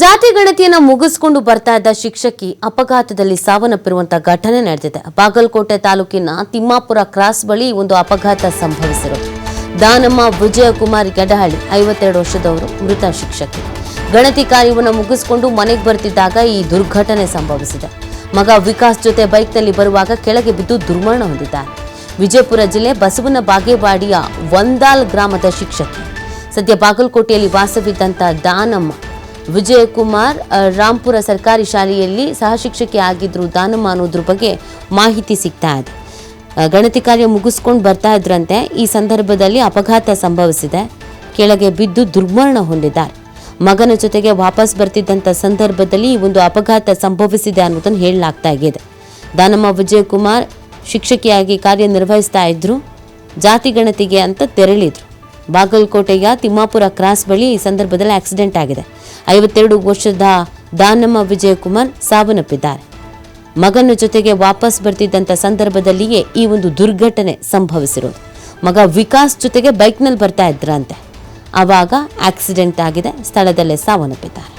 ಜಾತಿ ಗಣತಿಯನ್ನ ಮುಗಿಸ್ಕೊಂಡು ಬರ್ತಾ ಇದ್ದ ಶಿಕ್ಷಕಿ ಅಪಘಾತದಲ್ಲಿ ಸಾವನ್ನಪ್ಪಿರುವಂತಹ ಘಟನೆ ನಡೆದಿದೆ. ಬಾಗಲಕೋಟೆ ತಾಲೂಕಿನ ತಿಮ್ಮಾಪುರ ಕ್ರಾಸ್ ಬಳಿ ಒಂದು ಅಪಘಾತ ಸಂಭವಿಸಿರೋದು ದಾನಮ್ಮ ವಿಜಯಕುಮಾರ್ ಗಡಹಳ್ಳಿ ಐವತ್ತೆರಡು ವರ್ಷದವರು ಮೃತ ಶಿಕ್ಷಕಿ. ಗಣತಿ ಕಾರ್ಯವನ್ನು ಮುಗಿಸ್ಕೊಂಡು ಮನೆಗೆ ಬರ್ತಿದ್ದಾಗ ಈ ದುರ್ಘಟನೆ ಸಂಭವಿಸಿದೆ. ಮಗ ವಿಕಾಸ್ ಜೊತೆ ಬೈಕ್ನಲ್ಲಿ ಬರುವಾಗ ಕೆಳಗೆ ಬಿದ್ದು ದುರ್ಮರಣ ಹೊಂದಿದ್ದಾರೆ ವಿಜಯಪುರ ಜಿಲ್ಲೆ ಬಸವನ ಬಾಗೇವಾಡಿಯ ಒಂದಾಲ್ ಗ್ರಾಮದ ಶಿಕ್ಷಕಿ. ಸದ್ಯ ಬಾಗಲಕೋಟೆಯಲ್ಲಿ ವಾಸವಿದ್ದಂಥ ದಾನಮ್ಮ ವಿಜಯಕುಮಾರ್ ರಾಂಪುರ ಸರ್ಕಾರಿ ಶಾಲೆಯಲ್ಲಿ ಸಹಶಿಕ್ಷಕಿ ಆಗಿದ್ರು ದಾನಮ್ಮ ಅನ್ನೋದ್ರ ಬಗ್ಗೆ ಮಾಹಿತಿ ಸಿಗ್ತಾ ಇದೆ. ಗಣತಿ ಕಾರ್ಯ ಮುಗಿಸ್ಕೊಂಡು ಬರ್ತಾ ಇದ್ರಂತೆ, ಈ ಸಂದರ್ಭದಲ್ಲಿ ಅಪಘಾತ ಸಂಭವಿಸಿದೆ. ಕೆಳಗೆ ಬಿದ್ದು ದುರ್ಮರಣ ಹೊಂದಿದ್ದಾರೆ. ಮಗನ ಜೊತೆಗೆ ವಾಪಸ್ ಬರ್ತಿದ್ದಂಥ ಸಂದರ್ಭದಲ್ಲಿ ಈ ಒಂದು ಅಪಘಾತ ಸಂಭವಿಸಿದೆ ಅನ್ನೋದನ್ನು ಹೇಳಲಾಗ್ತಾ ಇದೆ. ದಾನಮ್ಮ ವಿಜಯಕುಮಾರ್ ಶಿಕ್ಷಕಿಯಾಗಿ ಕಾರ್ಯನಿರ್ವಹಿಸ್ತಾ ಇದ್ರು. ಜಾತಿ ಗಣತಿಗೆ ಅಂತ ತೆರಳಿದ್ರು. ಬಾಗಲಕೋಟೆಯ ತಿಮ್ಮಾಪುರ ಕ್ರಾಸ್ ಬಳಿ ಈ ಸಂದರ್ಭದಲ್ಲಿ ಆಕ್ಸಿಡೆಂಟ್ ಆಗಿದೆ. ಐವತ್ತೆರಡು ವರ್ಷದ ದಾನಮ್ಮ ವಿಜಯಕುಮಾರ್ ಸಾವನ್ನಪ್ಪಿದ್ದಾರೆ. ಮಗನ ಜೊತೆಗೆ ವಾಪಸ್ ಬರ್ತಿದ್ದಂಥ ಸಂದರ್ಭದಲ್ಲಿಯೇ ಈ ಒಂದು ದುರ್ಘಟನೆ ಸಂಭವಿಸಿರೋದು. ಮಗ ವಿಕಾಸ್ ಜೊತೆಗೆ ಬೈಕ್ನಲ್ಲಿ ಬರ್ತಾ ಇದ್ರಂತೆ. ಆವಾಗ ಆಕ್ಸಿಡೆಂಟ್ ಆಗಿದೆ, ಸ್ಥಳದಲ್ಲೇ ಸಾವನ್ನಪ್ಪಿದ್ದಾರೆ.